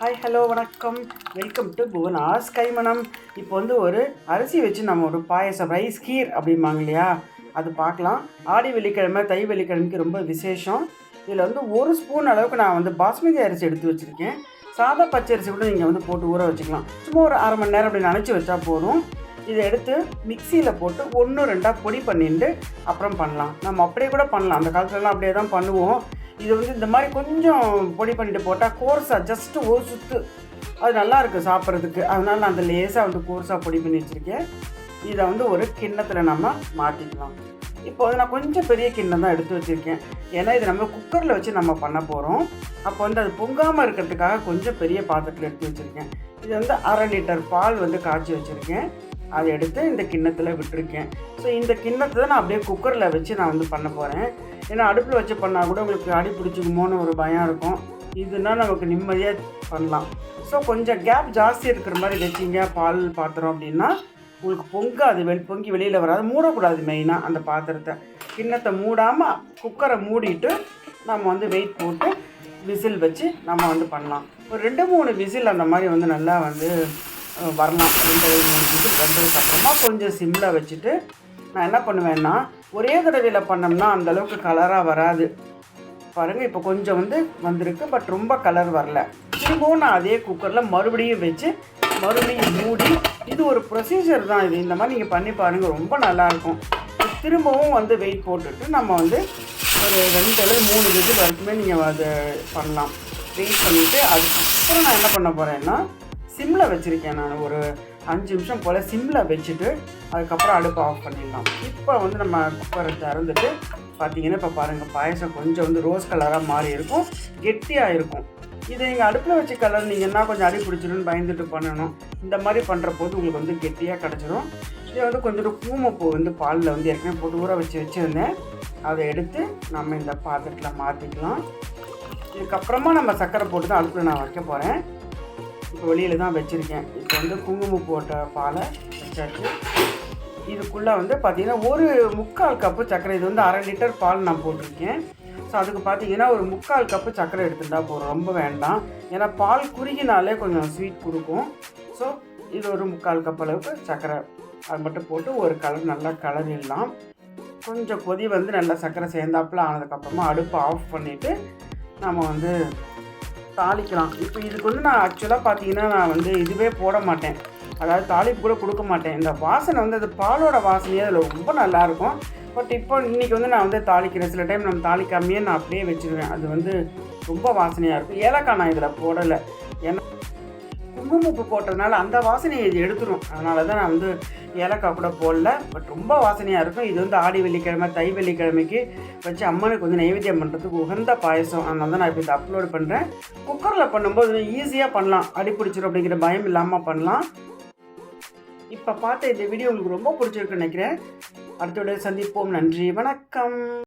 Hi hello வணக்கம். Welcome to Bhuvana's கைமணம் இப்போ வந்து ஒரு அரிசி வச்சு நம்ம ஒரு பாயசம் ரைஸ் கீர் அப்படிம்பாங்க இல்லையா? அது பார்க்கலாம். ஆடி வெள்ளிக்கிழமை தை வெள்ளிக்கிழமைக்கு ரொம்ப விசேஷம். இதில் வந்து ஒரு ஸ்பூன் அளவுக்கு நான் வந்து பாஸ்மதி அரிசி எடுத்து வச்சுருக்கேன். சாதா பச்சை அரிசி கூட நீங்கள் வந்து போட்டு ஊற வச்சுக்கலாம். சும்மா ஒரு அரை மணி நேரம் அப்படி நினச்சி வச்சா போதும். இதை எடுத்து மிக்சியில் போட்டு ஒன்று ரெண்டாக பொடி பண்ணிட்டு அப்புறம் பண்ணலாம். நம்ம அப்படியே கூட பண்ணலாம். அந்த காலத்துலலாம் அப்படியே தான் பண்ணுவோம். இது வந்து இந்த மாதிரி கொஞ்சம் பொடி பண்ணிட்டு போட்டால் கோர்ஸாக ஜஸ்ட்டு ஒரு சுத்து. அது நல்லா இருக்குது சாப்பிட்றதுக்கு. அதனால நான் அந்த லேசாக வந்து கோர்ஸாக பொடி பண்ணி வச்சுருக்கேன். இதை வந்து ஒரு கிண்ணத்தில் நம்ம மாற்றிக்கலாம் இப்போ வந்து நான் கொஞ்சம் பெரிய கிண்ணம் தான் எடுத்து வச்சுருக்கேன். ஏன்னா இது நம்ம குக்கரில் வச்சு நம்ம பண்ண போகிறோம் அப்போ வந்து அது பொங்காமல் இருக்கிறதுக்காக கொஞ்சம் பெரிய பாத்திரத்தில் எடுத்து வச்சுருக்கேன். இது வந்து அரை லிட்டர் பால் வந்து காய்ச்சி வச்சுருக்கேன். அதை எடுத்து இந்த கிண்ணத்தில் விட்டுருக்கேன். ஸோ இந்த கிண்ணத்தை தான் நான் அப்படியே குக்கரில் வச்சு நான் வந்து பண்ண போகிறேன் ஏன்னா அடுப்பில் வச்சு பண்ணால் கூட உங்களுக்கு அடி பிடிச்சிக்குமோன்னு ஒரு பயம் இருக்கும். இதுனா நமக்கு நிம்மதியாக பண்ணலாம். ஸோ கொஞ்சம் கேப் ஜாஸ்தி இருக்கிற மாதிரி வச்சிங்க பால் பாத்திரம் அப்படின்னா. உங்களுக்கு பொங்காது வெள் பொங்கி வெளியில் வராது மூடக்கூடாது மெயினாக அந்த பாத்திரத்தை. கிண்ணத்தை மூடாமல் குக்கரை மூடிட்டு நம்ம வந்து வெயிட் போட்டு விசில் வச்சு நம்ம வந்து பண்ணலாம். ஒரு ரெண்டு மூணு விசில் அந்த மாதிரி வந்து நல்லா வந்து வரணும் வரலாம் ரெண்டு மூணு வந்ததுக்கு அப்புறமா கொஞ்சம் சிம்மில் வச்சுட்டு நான் என்ன பண்ணுவேன்னா ஒரே தடவையில் பண்ணோம்னா அந்தளவுக்கு கலராக வராது. பாருங்கள் இப்போ கொஞ்சம் வந்து வந்திருக்கு பட் ரொம்ப கலர் வரல. திரும்பவும் நான் அதே குக்கரில் மறுபடியும் வச்சு மறுபடியும் மூடி இது ஒரு ப்ரொசீஜர் தான் இது. இந்த மாதிரி நீங்கள் பண்ணி பாருங்கள் ரொம்ப நல்லாயிருக்கும் திரும்பவும் வந்து வெயிட் போட்டுட்டு நம்ம வந்து ஒரு ரெண்டு அல்லது மூணு விசில் வரைக்குமே நீங்கள் அதை பண்ணலாம். வெயிட் பண்ணிவிட்டு அதுக்கப்புறம் நான் என்ன பண்ண போகிறேன்னா சிம்மில் வச்சுருக்கேன் நான். ஒரு அஞ்சு நிமிஷம் போல் சிம்மில் வச்சுட்டு அதுக்கப்புறம் அடுப்பு ஆஃப் பண்ணிடலாம். இப்போ வந்து நம்ம குக்கரை திறந்துட்டு பார்த்தீங்கன்னா இப்போ பாருங்கள் பாயசம் கொஞ்சம் வந்து ரோஸ் கலராக மாறி இருக்கும். கெட்டியாக இருக்கும். இதை நீங்கள் அடுப்பில் வச்சு கலர்னீங்கன்னா கொஞ்சம் அடி பிடிச்சிருன்னு பயந்துட்டு பண்ணணும். இந்த மாதிரி பண்ணுற போது உங்களுக்கு வந்து கெட்டியாக கிடச்சிரும். இதை வந்து கொஞ்சம் பூமப்பூ வந்து பாலில் வந்து ஏற்கனவே போட்டு ஊற வச்சு வச்சுருந்தேன். அதை எடுத்து நம்ம இந்த பாத்திரத்தில் மாற்றிக்கலாம் இதுக்கப்புறமா நம்ம சர்க்கரை போட்டு தான் அடுப்பில் நான் வைக்க போகிறேன் இப்போ வெளியில் தான் வச்சுருக்கேன். இப்போ வந்து குங்குமம் போட்ட பாலை வச்சாச்சு. இதுக்குள்ளே வந்து பார்த்திங்கன்னா ஒரு முக்கால் கப்பு சர்க்கரை இது வந்து அரை லிட்டர் பால் நான் போட்டிருக்கேன். ஸோ அதுக்கு பார்த்தீங்கன்னா ஒரு முக்கால் கப்பு சர்க்கரை எடுத்துட்டா போதும். ரொம்ப வேண்டாம். ஏன்னா பால் குறுகினாலே கொஞ்சம் ஸ்வீட் கொடுக்கும். ஸோ இது ஒரு முக்கால் கப் அளவுக்கு சர்க்கரை. அது மட்டும் போட்டு ஒரு கலர் நல்லா கலரிடலாம் கொஞ்சம் கொதி வந்து நல்லா சர்க்கரை சேர்ந்தாப்புல ஆனதுக்கப்புறமா அடுப்பை ஆஃப் பண்ணிவிட்டு நம்ம வந்து தாளிக்கலாம். இப்போ இதுக்கு வந்து நான் ஆக்சுவலாக பார்த்தீங்கன்னா நான் வந்து இதுவே போட மாட்டேன். அதாவது தாளிப்பு கூட கொடுக்க மாட்டேன். இந்த வாசனை வந்து அது பாலோட வாசனையே அதில் ரொம்ப நல்லாயிருக்கும் பட் இப்போ இன்றைக்கி வந்து நான் வந்து தாளிக்கிறேன். சில டைம் நம்ம தாளிக்காமையே நான் அப்படியே வச்சுருவேன். அது வந்து ரொம்ப வாசனையாக இருக்கும். ஏலக்காய் நான் இதில் போடலை. ஏன்னா குங்குமப்பு போட்டதுனால அந்த வாசனையை இது எடுத்துரும். அதனால தான் நான் வந்து ஏலக்காய் கூட போடல. பட் ரொம்ப வாசனையாக இருக்கும். இது வந்து ஆடி வெள்ளிக்கிழமை தை வெள்ளிக்கிழமைக்கு வச்சு அம்மனுக்கு வந்து நைவேத்தியம் பண்ணுறதுக்கு உகந்த பாயசம். அதனால தான் நான் இப்போ இதை அப்லோடு பண்ணுறேன் குக்கரில் பண்ணும்போது ஈஸியாக பண்ணலாம். அடி பிடிச்சிரும் அப்படிங்கிற பயம் இல்லாமல் பண்ணலாம். இப்போ பார்த்த இந்த வீடியோ உங்களுக்கு ரொம்ப பிடிச்சிருக்குன்னு நினைக்கிறேன். அடுத்த சந்திப்போம். நன்றி. வணக்கம்.